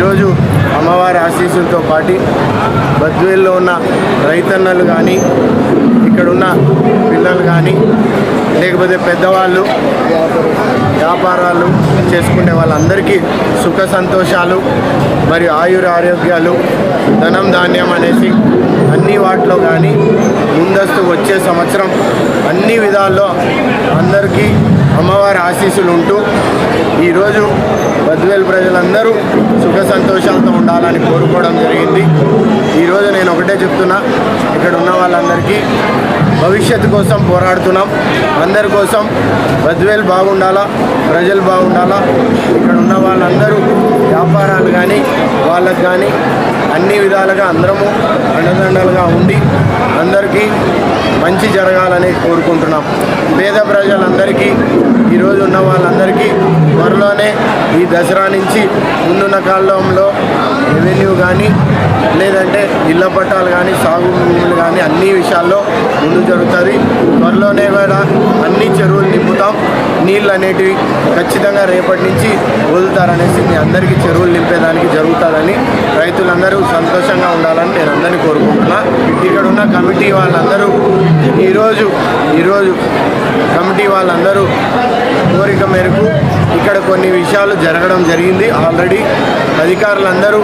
ఈరోజు అమ్మవారి ఆశీస్సులతో పాటు బద్వేల్లో ఉన్న రైతన్నలు కానీ ఇక్కడున్న పిల్లలు కానీ లేకపోతే పెద్దవాళ్ళు వ్యాపారాలు చేసుకునే వాళ్ళందరికీ సుఖ సంతోషాలు మరియు ఆయుర ఆరోగ్యాలు ధనం ధాన్యం అనేసి అన్ని వాటిలో కానీ ముందస్తు వచ్చే సంవత్సరం అన్ని విధాల్లో అందరికీ అమ్మవారి ఆశీస్సులు ఉంటూ ఈరోజు బద్వేలు ప్రజలందరూ సుఖ సంతోషాలతో ఉండాలని కోరుకోవడం జరిగింది. ఈరోజు నేను ఒకటే చెప్తున్నా ఇక్కడ ఉన్న వాళ్ళందరికీ భవిష్యత్తు కోసం పోరాడుతున్నాం. అందరి కోసం బద్వేలు బాగుండాలా ప్రజలు బాగుండాలా ఇక్కడ ఉన్న వాళ్ళందరూ వ్యాపారాలు కానీ వాళ్ళకు కానీ అన్ని విధాలుగా అందరము అండదండలుగా ఉండి అందరికీ మంచి జరగాలని కోరుకుంటున్నాం. పేద ప్రజలందరికీ ఈరోజు ఉన్న వాళ్ళందరికీ త్వరలోనే ఈ దసరా నుంచి ముందున్న కాలంలో రెవెన్యూ కానీ లేదంటే ఇళ్ళ పట్టాలు కానీ సాగు భూములు కానీ అన్ని విషయాల్లో ముందు జరుగుతుంది. త్వరలోనే కూడా అన్ని చెరువులు నింపుతాం. నీళ్ళు అనేటివి ఖచ్చితంగా రేపటి నుంచి వదులుతారనేసి మీ అందరికీ చెరువులు నింపేదానికి జరుగుతుందని రైతులందరూ సంతోషంగా ఉండాలని నేను అందరినీ కోరుకుంటున్నా. ఇక్కడ ఉన్న కమిటీ వాళ్ళందరూ ఈరోజు ఈరోజు కమిటీ వాళ్ళందరూ కోరిక మేరకు ఇక్కడ కొన్ని విషయాలు జరగడం జరిగింది. ఆల్రెడీ అధికారులందరూ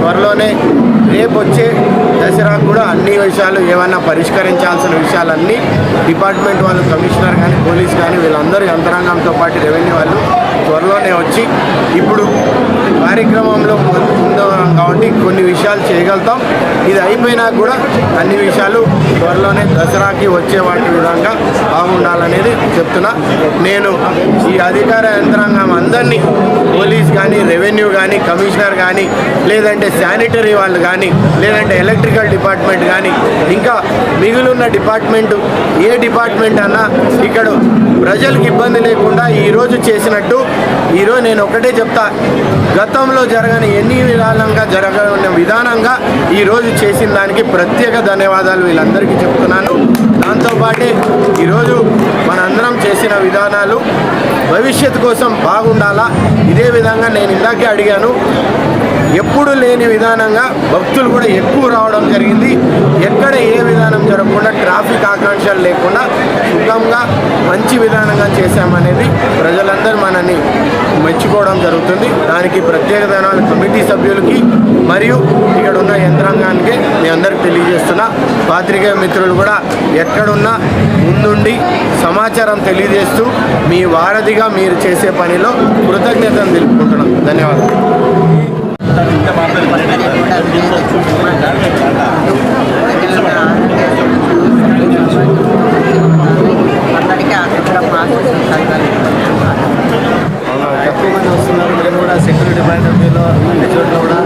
త్వరలోనే రేపు వచ్చే దసరాకు కూడా అన్ని విషయాలు ఏమన్నా పరిష్కరించాల్సిన విషయాలన్నీ డిపార్ట్మెంట్ వాళ్ళు కమిషనర్ కానీ పోలీస్ కానీ వీళ్ళందరూ యంత్రాంగంతో పాటు రెవెన్యూ వాళ్ళు త్వరలోనే వచ్చి ఇప్పుడు కార్యక్రమంలో కాబట్టి కొన్ని విషయాలు చేయగలుగుతాం. ఇది అయిపోయినా కూడా అన్ని విషయాలు త్వరలోనే దసరాకి వచ్చే వాటి విధంగా బాగుండాలనేది చెప్తున్నా. నేను ఈ అధికార యంత్రాంగం అందరినీ పోలీస్ కానీ రెవెన్యూ కానీ కమిషనర్ కానీ లేదంటే శానిటరీ వాళ్ళు కానీ లేదంటే ఎలక్ట్రికల్ డిపార్ట్మెంట్ కానీ ఇంకా మిగిలిన డిపార్ట్మెంటు ఏ డిపార్ట్మెంట్ అన్నా ఇక్కడ ప్రజలకు ఇబ్బంది లేకుండా ఈరోజు చేసినట్టు ఈరోజు నేను ఒకటే చెప్తా. గతంలో జరగని ఎన్ని విధానంగా జరగని విధానంగా ఈరోజు చేసిన దానికి ప్రత్యేక ధన్యవాదాలు వీళ్ళందరికీ చెప్తున్నాను. దాంతోపాటే ఈరోజు మనందరం చేసిన విధానాలు భవిష్యత్తు కోసం బాగుండాలా? ఇదే విధంగా నేను ఇందాకే అడిగాను. ఎప్పుడు లేని విధానంగా భక్తులు కూడా ఎక్కువ రావడం జరిగింది. ఎక్కడ ఏ విధానం జరగకుండా ట్రాఫిక్ ఆకాంక్షలు లేకుండా సుఖంగా మంచి విధానంగా చేశామనేది ప్రజలందరూ మనని మెచ్చుకోవడం జరుగుతుంది. దానికి ప్రత్యేక ధనాలు కమిటీ సభ్యులకి మరియు ఇక్కడ ఉన్న యంత్రాంగానికి మీ అందరికి తెలియజేస్తున్నా. పాత్రికేయ మిత్రులు కూడా ఎక్కడున్నా ముందుండి సమాచారం తెలియజేస్తూ మీ వారధిగా మీరు చేసే పనిలో కృతజ్ఞతను తెలుపుకుంటున్నాం. ధన్యవాదాలు. అందరికీ ఆశించడం ఆశిస్తుంది మంది వస్తున్నారు మేము కూడా సెక్యూరిటీ పాయింట్ ఆఫ్ వ్యూలో అన్ని చోట్ల కూడా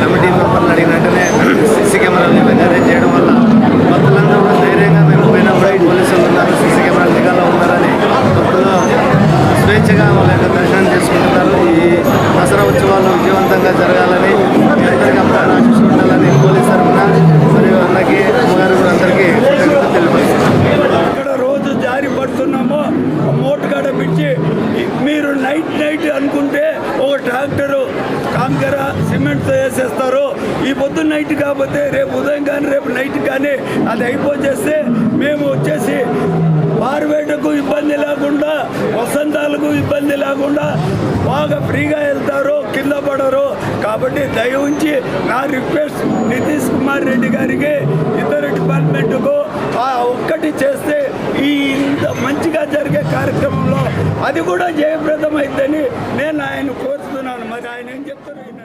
కమిటీ మెంబర్లు అడిగినట్టునే వెంటనే సీసీ కెమెరాలు అరేంజ్ చేయడం వల్ల భక్తులందరూ కూడా ధైర్యంగా మేము పోయినప్పుడు పోలీసులు ఉన్నారు సీసీ కెమెరాలు నిఘాలో ఉన్నారని భక్తులు స్వేచ్ఛగా వాళ్ళ యొక్క దర్శనం చేసుకుంటున్నారు ఈ దసరా ఉత్సవాలు విజయవంతంగా జరగాలని మీ అందరికీ అమ్మగారు ఆశిస్తూ ఉండాలని పోలీస్ తరఫున మరియు అన్నకి అమ్మగారు కూడా అందరికీ కృతజ్ఞతలు తెలియపరుస్తున్నాను ఇక్కడ రోజు జారి పడుతున్నామో మోటుగాడ పిచ్చి మీరు నైట్ నైట్ అనుకుంటే ఒక ట్రాక్టరు కాంకర సిమెంట్తో వేసేస్తారు. ఈ పొద్దున్న నైట్ కాకపోతే రేపు ఉదయం కానీ రేపు నైట్ కానీ అది అయిపోచేస్తే మేము వచ్చేసి పారువేటకు ఇబ్బంది లేకుండా వసంతాలకు ఇబ్బంది లేకుండా బాగా ఫ్రీగా వెళ్తారు కింద పడరు. కాబట్టి దయ ఉంచి నా రిక్వెస్ట్ నితీష్ కుమార్ రెడ్డి గారికి ఇతర డిపార్ట్మెంట్కు ఆ ఒక్కటి చేస్తే ఈ ఇంత మంచిగా జరిగే కార్యక్రమంలో అది కూడా జయప్రదం నేను ఆయన కోరు ఆయన ఏం చెప్తారు